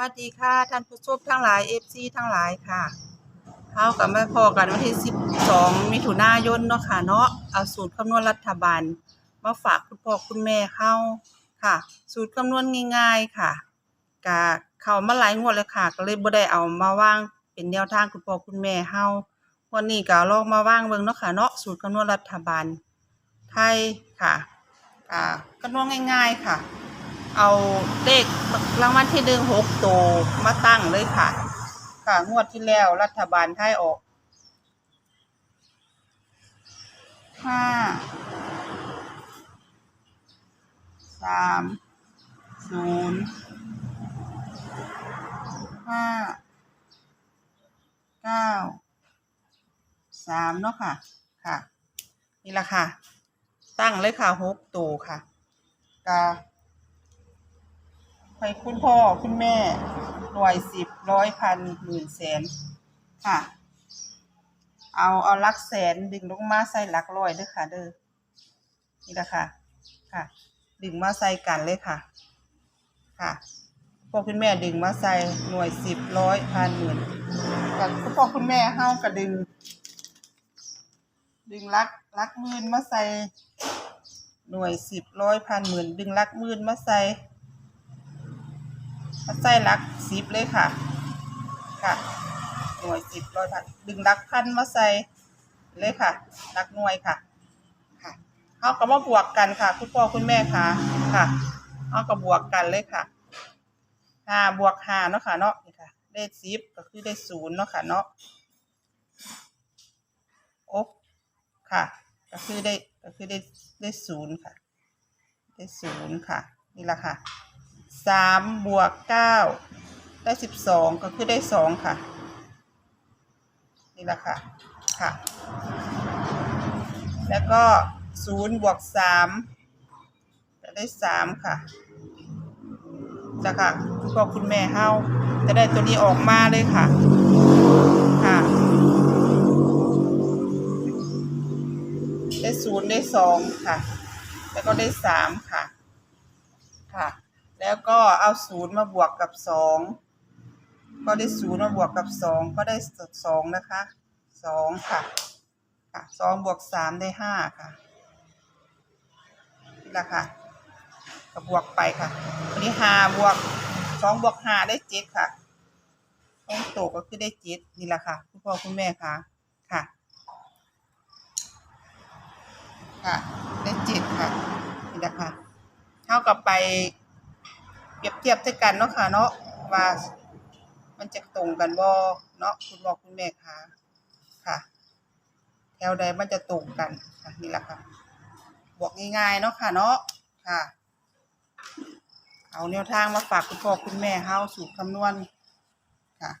วัสดีค่ะท่านผู้ชมทั้งหลาย FC ทั้งหลายค่ะเฮากับมาพอกันวันที่12มิถุนายนเนาะค่ะเนาะเอาสูตรคำนวณรัฐบาล มาฝากคุณพ่อคุณแม่เฮาค่ะ สูตรคำนวณง่าย ๆค่ะกะเข้ามาหลายงวดเลยค่ะ ก็เลยบ่ได้เอามาวางเป็นแนวทางคุณพ่อคุณแม่เฮาวันนี้ก็ลองมาวางเบิ่งเนาะค่ะเนาะสูตรคำนวณรัฐบาลไทยค่ะอ่าคำนวณง่าย ๆ ค่ะ เอาเลขรางวัลที่หนึ่งหกตัวมาตั้งเลยค่ะ ค่ะงวดที่แล้วรัฐบาลไทยออกห้าสามศูนย์ห้าเก้าสามเนาะค่ะ ค่ะ นี่ละค่ะ ตั้งเลยค่ะหกตัวค่ะกา ให้คุณพ่อคุณแม่หน่วยสิบร้อยพันหมื่นแสนค่ะ เอาเอาลักแสนดึงลงมาใส่ลักร้อยเด้อค่ะ เด้อนี่แหละค่ะ ค่ะ ดึงมาใส่กันเลยค่ะ ค่ะพ่อคุณแม่ดึงมาใส่หน่วยสิบร้อยพันหมื่นกับคุณพ่อคุณแม่เฮาก็ดึง ดึงลักลักหมื่นมาใส่หน่วยสิบร้อยพันหมื่นดึงลักหมื่นมาใส่ มาใส่ลักสิบเลยค่ะ ค่ะ หน่วยสิบร้อยพันดึงลักพันมาใส่เลยค่ะลักหน่วยค่ะ ค่ะเอาก็มาบวกกันค่ะ คุณพ่อคุณแม่ค่ะ ค่ะเอาก็บวกกันเลยค่ะห้าบวกห้าเนาะค่ะเนาะนี่ค่ะ ได้สิบก็คือได้ศูนย์เนาะค่ะเนาะโอ๊ค่ะ ก็คือได้ก็คือได้ได้ศูนย์ค่ะ ได้ศูนย์ค่ะ นี่แหละค่ะ สามบวกเก้าได้สิบสองก็คือได้สองค่ะ นี่แหละค่ะ ค่ะ แล้วก็ศูนย์บวกสามจะได้สามค่ะจะค่ะคุณพ่อคุณแม่เฮาจะได้ตัวนี้ออกมาเลยค่ะ ค่ะ ได้ศูนย์ได้สองค่ะ แล้วก็ได้สามค่ะ แล้วก็เอาศูนย์มาบวกกับสองก็ได้ศูนย์มาบวกกับสองก็ได้สองนะคะสองค่ะค่ะสองบวกสามได้ห้าค่ะนี่แหละค่ะก็บวกไปค่ะอันนี้ห้าบวกสองบวกห้าได้เจ็ดค่ะสองตัวก็คือได้เจ็ดนี่แหละค่ะคุณพ่อคุณแม่ค่ะค่ะค่ะได้เจ็ดค่ะนี่แหละค่ะ เท่ากับไป เปรียบเทียบด้วยกันเนาะค่ะเนาะว่ามันจะตรงกันบ่เนาะคุณบอกคุณแม่ค่ะค่ะ แถวใดมันจะตรงกันค่ะนี่แหละค่ะบอกง่ายๆเนาะค่ะเนาะค่ะ เอาแนวทางมาฝากคุณพ่อคุณแม่เฮาสูตรคำนวณค่ะ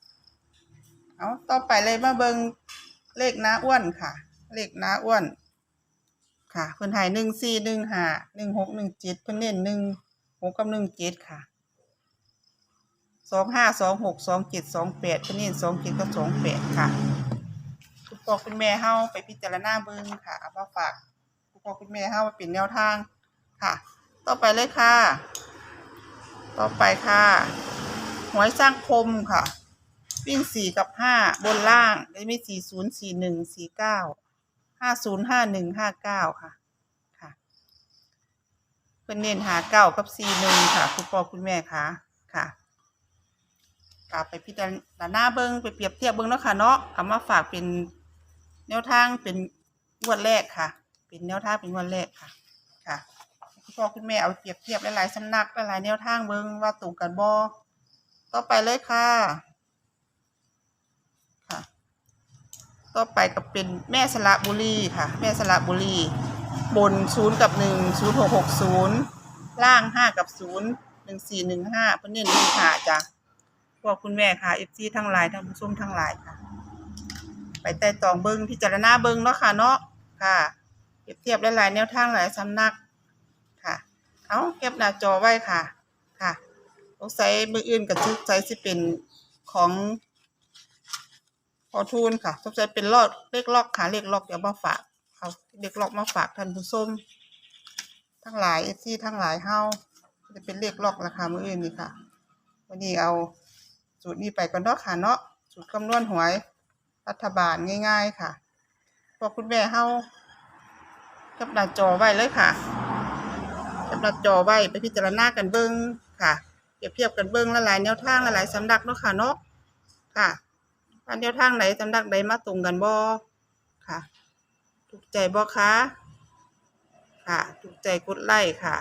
เอาต่อไปเลยมาเบิงเลขน้าอ้วนค่ะ เลขน้าอ้วน ค่ะเพิ่นหายหนึ่งสี่หนึ่งห้าหนึ่งหกหนึ่งเจ็ดเพิ่นเน้นหนึ่งหกกับหนึ่งเจ็ดค่ะ สองห้าสองหกสองเจ็ดสองแปดเพิ่นนสองเจ็ดกับสองแปดค่ะ คุณพ่อคุณแม่เฮาไปพิจารณาเบิ่งค่ะเอามาฝากคุณพ่อคุณแม่เฮามาเป็นแนวทางค่ะ ต่อไปเลยค่ะ ต่อไปค่ะหวยสร้างคมค่ะ วิ่งสี่กับห้าบนล่างได้มีสี่ศูนย์สี่หนึ่งสี่เก้าห้าศูนย์ห้าหนึ่งห้าเก้าค่ะค่ะเพื่อนเน้นหาเก้ากับสี่หนึ่งค่ะ คุณพ่อคุณแม่ค่ะค่ะ กลับไปพิจารณาเบิ้งไปเปรียบเทียบเบิ้งเนาะค่ะเนาะเอามาฝากเป็นแนวทางเป็นงวดแรกค่ะ เป็นแนวทางเป็นงวดแรกค่ะค่ะคุณพ่อคุณแม่เอาเปรียบเทียบหลายๆสำนักหลายๆแนวทางเบิ้งว่าตรงกันบ่ต่อไปเลยค่ะค่ะ ต่อไปก็เป็นแม่สระบุรีค่ะ แม่สระบุรี บนศูนย์กับหนึ่งศูนย์หกหกศูนย์ล่างห้ากับศูนย์หนึ่งสี่หนึ่งห้าเพื่อนเน้นหาจ้ะ พวกคุณแม่ค่ะเอฟซีทั้งหลายทั้งผู้ชมทั้งหลายค่ะ ไปแต่ตองเบิงพิจารณาเบิงเนาะค่ะเนาะค่ะเปรียบเทียบหลายๆแนวทางหลายสำนักค่ะเอาเก็บหน้าจอไว้ค่ะค่ะสงสัยมืออื่นกับทุกใจสิเป็นของขอทูลค่ะสงสัยเป็นลอกเลขลอกค่ะเลขลอกเดี๋ยวมาฝากเอาเลขลอกมาฝากท่านผู้ชมทั้งหลายเอซี่ทั้งหลายเฮาจะเป็นเลขลอกราคามืออื่นนี่ค่ะ วันนี้เอา สูตรนี้ไปก่อนเนาะค่ะเนาะสูตรคำนวณหวยรัฐบาลง่าย ๆ ค่ะพวกคุณแม่เฮาแคปหน้าจอไว้เลยค่ะแคปหน้าจอไว้ไปพิจารณากันเบิ่งค่ะเปรียบเทียบกันเบิ่งละหลายแนวทางละหลายสำนักเนาะค่ะเนาะค่ะว่าแนวทางไหนสำนักใดมาตรงกันบ่ค่ะถูกใจบ่คะค่ะถูกใจกดไลค์ค่ะ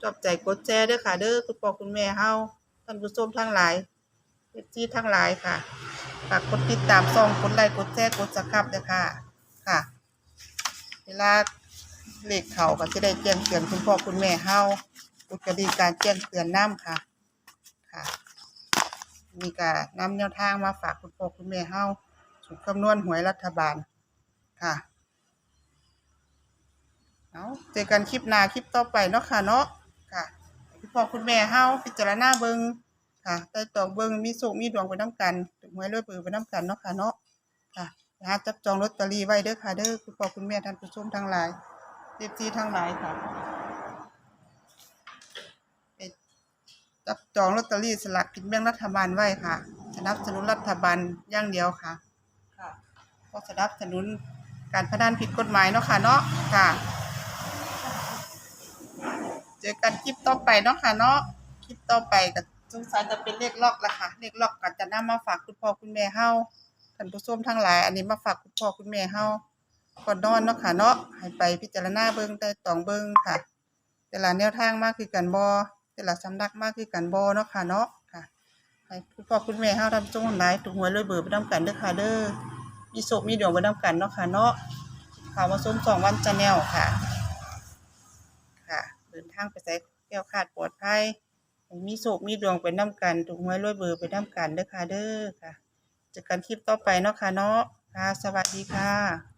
ชอบใจกดแชร์ด้วยค่ะ เด้อคุณพ่อคุณแม่เฮาท่านผู้ชมทั้งหลาย เอฟซีทั้งหลายค่ะฝากกดติดตามซองกดไลค์กดแชร์กดสักครับด้วยค่ะ ค่ะ เวลาเลขเขาก็จะได้แจ้งเตือนคุณพ่อคุณแม่เฮากดกระดิ่งการแจ้งเตือนน้ำค่ะ ค่ะมีการนำแนวทางมาฝากคุณพ่อคุณแม่เฮาสูตรคำนวณหวยรัฐบาลค่ะเอาเจอกันคลิปหน้าคลิปต่อไปเนาะค่ะเนาะค่ะคุณพ่อคุณแม่เฮาพิจารณาเบิ่ง ค่ะได้ตองเบิ่งมีสุขมีดวงไปน้ำกันถูกหวยรวยปือไปน้ำกันเนาะค่ะเนาะค่ะหาจับจองลอตเตอรี่ไว้เด้อค่ะเด้อคุณพ่อคุณแม่ท่านผู้ชมทั้งหลายเอฟซีทั้งหลายค่ะไปจับจองลอตเตอรี่สลากกินแบ่งรัฐบาลไว้ค่ะสนับสนุนรัฐบาลอย่างเดียวค่ะค่ะก็สนับสนุนการพนันผิดกฎหมายเนาะค่ะเนาะค่ะ เจอกันคลิปต่อไปเนาะค่ะเนาะคลิปต่อไปก็ สงสัยจะเป็นเลขล็อกละค่ะเลขล็อกก็จะนำมาฝากคุณพ่อคุณแม่เฮาท่านผู้ชมทั้งหลาย อันนี้มาฝากคุณพ่อคุณแม่เฮาก่อนนอนเนาะค่ะเนาะให้ไปพิจารณาเบิ่งได้ตองเบิ่งค่ะ แต่ละแนวทางมากคือกันบ่แต่ละสำนักมากคือกันบ่เนาะค่ะเนาะค่ะให้คุณพ่อคุณแม่เฮาท่านผู้ชมทั้งหลายถูกหวยรวยเบอร์ไปนำกันเด้อค่ะเด้อมีโชคมีดวงไปนำกันเนาะค่ะเนาะข่าวมาส้มสองวันจะแนวค่ะ ค่ะเดินทางไปใส่แก้วขาดปลอดภัย มีโศกมีดวงไปน้ากัน ถูกหวยรวยเบอร์ไปน้ากันเด้อค่ะเด้อค่ะเจอกันคลิปต่อไปเนาะค่ะเนาะค่ะ สวัสดีค่ะ